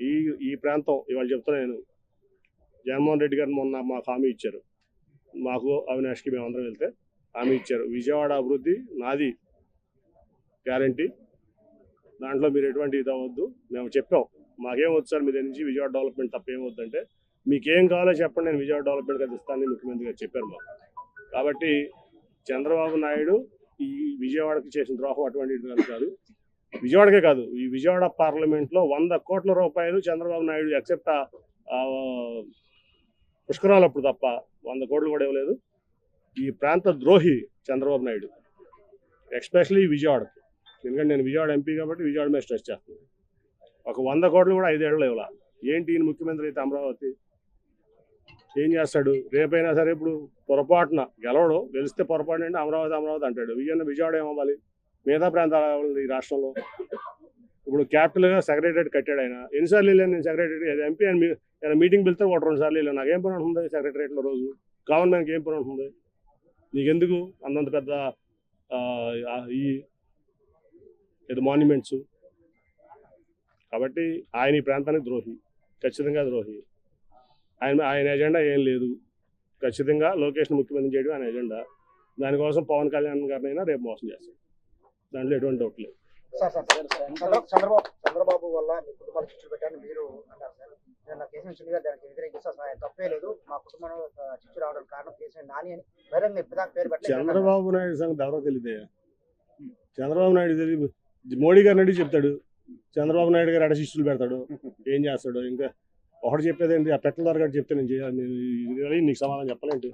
ఈ ఈ ప్రాంతం ఇవాళ చెప్తున్నా నేను. జగన్మోహన్ రెడ్డి గారు మొన్న మాకు హామీ ఇచ్చారు. మాకు అవినాష్కి మేమందరం వెళ్తే హామీ ఇచ్చారు. విజయవాడ అభివృద్ధి నాది గ్యారంటీ. దాంట్లో మీరు ఎటువంటి ఇది అవ్వద్దు. మేము చెప్పాం. మాకేం వద్దు సార్ మీ దగ్గర నుంచి విజయవాడ డెవలప్మెంట్ తప్ప ఏం వద్దంటే మీకేం కావాలో చెప్పండి నేను విజయవాడ డెవలప్మెంట్ కదా ఇస్తానని ముఖ్యమంత్రి గారు చెప్పారు మాకు. కాబట్టి చంద్రబాబు నాయుడు ఈ విజయవాడకి చేసిన ద్రోహం అటువంటి కాదు. విజయవాడకే కాదు ఈ విజయవాడ పార్లమెంట్లో వంద కోట్ల రూపాయలు చంద్రబాబు నాయుడు ఎక్సెప్ట్ పుష్కరాలు అప్పుడు తప్ప వంద కోట్లు కూడా ఇవ్వలేదు. ఈ ప్రాంత ద్రోహి చంద్రబాబు నాయుడు ఎస్పెషలీ విజయవాడకి. ఎందుకంటే నేను విజయవాడ ఎంపీ కాబట్టి విజయవాడ మీద స్ట్రెస్ చేస్తున్నాను. ఒక వంద కోట్లు కూడా ఐదేళ్ళు ఇవ్వాల ఏంటి ఈయన ముఖ్యమంత్రి అయితే అమరావతి? ఏం చేస్తాడు? రేపైనా సరే ఇప్పుడు పొరపాటున గెలవడు గెలిస్తే పొరపాటు అంటే అమరావతి అమరావతి అంటాడు. విజయవాడ విజయవాడ ఏమవ్వాలి మిగతా ప్రాంతాల ఈ రాష్ట్రంలో ఇప్పుడు క్యాపిటల్గా సెక్రటరేట్ కట్టాడు ఆయన. ఎన్నిసార్లు వెళ్ళాను నేను సెక్రటరేట్ ఎంపీ అని ఆయన మీటింగ్ పిలితే ఒకటి రెండు సార్లు వెళ్ళాను. నాకేం పని ఉంటుంది సెక్రటరేట్లో రోజు? కామన్ మ్యాన్కి ఏం పని ఉంటుంది? నీకెందుకు అంతంత పెద్ద ఈ ఇది మాన్యుమెంట్స్ కాబట్టి ఆయన ఈ ప్రాంతానికి ద్రోహి. ఖచ్చితంగా ద్రోహి. ఆయన ఆయన ఎజెండా ఏం లేదు. ఖచ్చితంగా లొకేషన్ ముఖ్యమంత్రి చేయడం ఆయన ఎజెండా దానికోసం పవన్ కళ్యాణ్ గారినైనా రేపు మోసం చేస్తాడు. దాంట్లో ఎటువంటి డౌట్ లేదు. చంద్రబాబు చంద్రబాబు వల్ల మీ కుటుంబాలు చిచ్చులు పెట్టారని మీరు అన్నారు సార్. నేను కేసీఆర్ చిన్ని గారు దానికి వ్యతిరేకిస్తా సార్ ఆయన తప్పే లేదు. మా చిచ్చు రావడానికి కారణం కేసీఆర్ నాని అని బహిరంగ ఇప్పటిదాకా పేరు పెట్టలేదు. చంద్రబాబు నాయుడు సంగతి ఎవరో తెలియదే చంద్రబాబు నాయుడు తెలియదు మోడీ గారిని అడిగి చెప్తాడు. చంద్రబాబు నాయుడు గారు అడ శిష్యులు పెడతాడు. ఏం చేస్తాడు? ఇంకా ఒకటి చెప్పేది ఏంటి? ఆ పెట్టల ద్వారా చెప్తే నేను నీకు సమాధానం చెప్పలేంటి?